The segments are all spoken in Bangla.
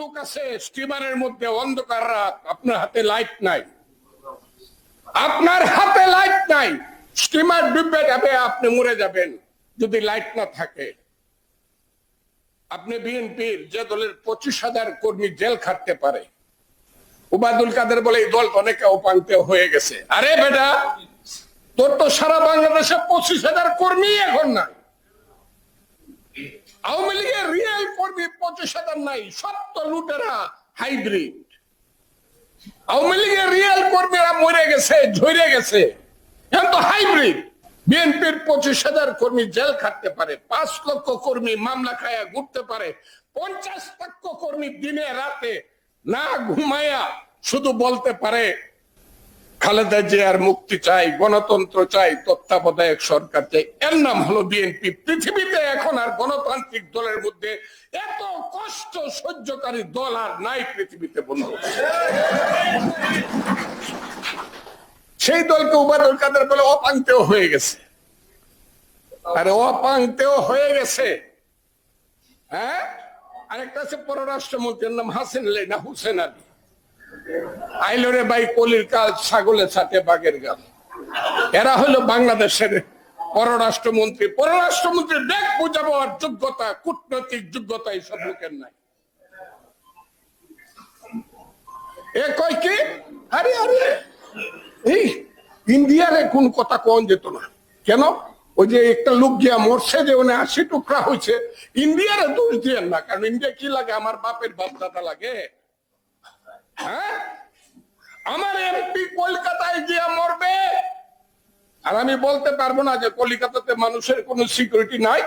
লোক আছে, স্টিমারের মধ্যে অন্ধকার রাত, আপনার হাতে লাইট নাই। আপনার হাতে লাইট নাই। স্টিমার ডুবে যাবে, আপনি মরে যাবেন, যদি লাইট না থাকে। আপনি বিএনপির যে দলের পঁচিশ হাজার কর্মী জেল খাটতে পারে। উবাদুল কাদের বলে, এই দল অনেকে উপান্ত হয়ে গেছে। আরে বেটা, তোর তো সারা বাংলাদেশে পঁচিশ হাজার কর্মী এখন নাই। আওয়ামী লীগের কর্মী পঁচিশ হাজার নাই তো লুটেরা হাইব্রিড। আওয়ামী লীগের রিয়েল কর্মীরা মরে গেছে, ঝরে গেছে। এখন তো হাইব্রিড। বিএনপির পঁচিশ হাজার কর্মী জেল খাটতে পারে, পাঁচ লক্ষ কর্মী মামলা খায়া ঘুরতে পারে, পঞ্চাশ লক্ষ কর্মী দিনে রাতে না ঘুমায়া শুধু বলতে পারে খালেদা জিয়ার মুক্তি চাই, গণতন্ত্র চাই, তত্ত্বাবধায়ক সরকার চাই। এর নাম হলো বিএনপি। পৃথিবীতে এখন আর গণতান্ত্রিক দলের মধ্যে এত কষ্ট সহ্যকারী দল আর নাই পৃথিবীতে, বন্ধু। সেই দলকে উবাদুল কাদের বলে অপাঙ্ক্তেও হয়ে গেছে। আরে অপাঙ্ক্তেও হয়ে গেছে। হ্যাঁ? আরেকটা আছে পররাষ্ট্রমন্ত্রীর নাম হাসিন আলী হুসেন আলী। আইলরে বাই কলির কাল ছাগলে ছাটে বাগের গাল। এরা হলো বাংলাদেশের পররাষ্ট্রমন্ত্রী। পররাষ্ট্রমন্ত্রী, দেখ বুঝাবো আর যোগ্যতা, কূটনৈতিক যোগ্যতা এইসব লোকের নাই। এ কয় কি? আরে আরে। এই, ইন্ডিয়ারে কোন কথা কোন যেত না। কেন? ওই যে একটা লোক গিয়া মরছে যে ওনে আশি টুকরা হয়েছে ইন্ডিয়ারে দোষ না, কারণ ইন্ডিয়া কি লাগে? আমার বাপের বাপ দাদা লাগে হ্যাঁ আমার এমপি কলকাতায় গিয়া মরবে। আর আমি বলতে পারব না যে কলিকাতাতে মানুষের কোনো সিকিউরিটি নাই।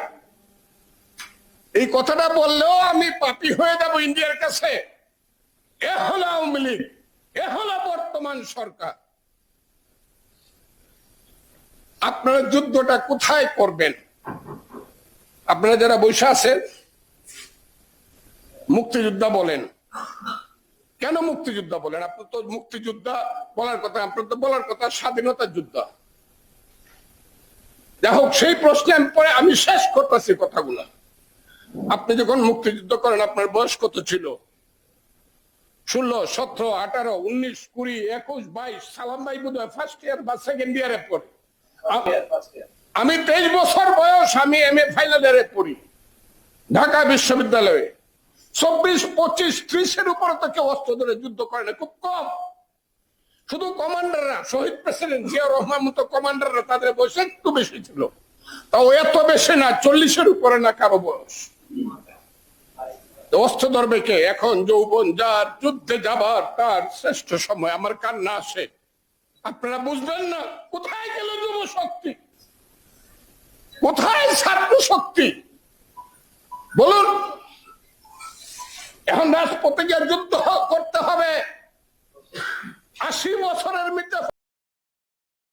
এই কথাটা বললেও আমি পাপি হয়ে যাব ইন্ডিয়ার কাছে। এ হলো আওয়ামী লীগ, এ হলো বর্তমান সরকার। আপনারা যুদ্ধটা কোথায় করবেন? আপনারা যারা বৈশা আছেন, মুক্তিযোদ্ধা বলেন। কেন মুক্তিযোদ্ধা বলেন? আপনার তো মুক্তিযোদ্ধা বলার কথা আপনার তো বলার কথা স্বাধীনতা যুদ্ধ। যাই হোক সেই প্রশ্নে আমি পরে আমি শেষ করতেছি কথাগুলো। আপনি যখন মুক্তিযুদ্ধ করেন আপনার বয়স কত ছিল? ষোলো সতেরো আঠারো উনিশ কুড়ি একুশ বাইশ সালাম ভাই বোধ হয় ফার্স্ট ইয়ার বা সেকেন্ড ইয়ারে পড়ে। আমি তেইশ বছর বয়স আমি এম এ ফাইনাল ইয়ারে পড়ি। ঢাকা বিশ্ববিদ্যালয়ে। চব্বিশ, পঁচিশ, ত্রিশের উপরে তো কেউ অস্ত্র ধরে যুদ্ধ করে না, খুব কম। শুধু কমান্ডাররা, শহীদ প্রেসিডেন্ট জিয়া রহমান মতো কমান্ডাররা তাদের বয়স একটু বেশি ছিল। তাও এত বেশি না, চল্লিশের উপরে না কারও বয়স। অস্ত্র ধরবে কে? এখন যৌবন যার, যুদ্ধে যাবার তার শ্রেষ্ঠ সময়। আমার কান্না আসে। আপনারা বুঝবেন না, কোথায় গেল যুব শক্তি কোথায় ছাত্র শক্তি বলুন। এখন রাজপথে যুদ্ধ করতে হবে। আশি বছরের মধ্যে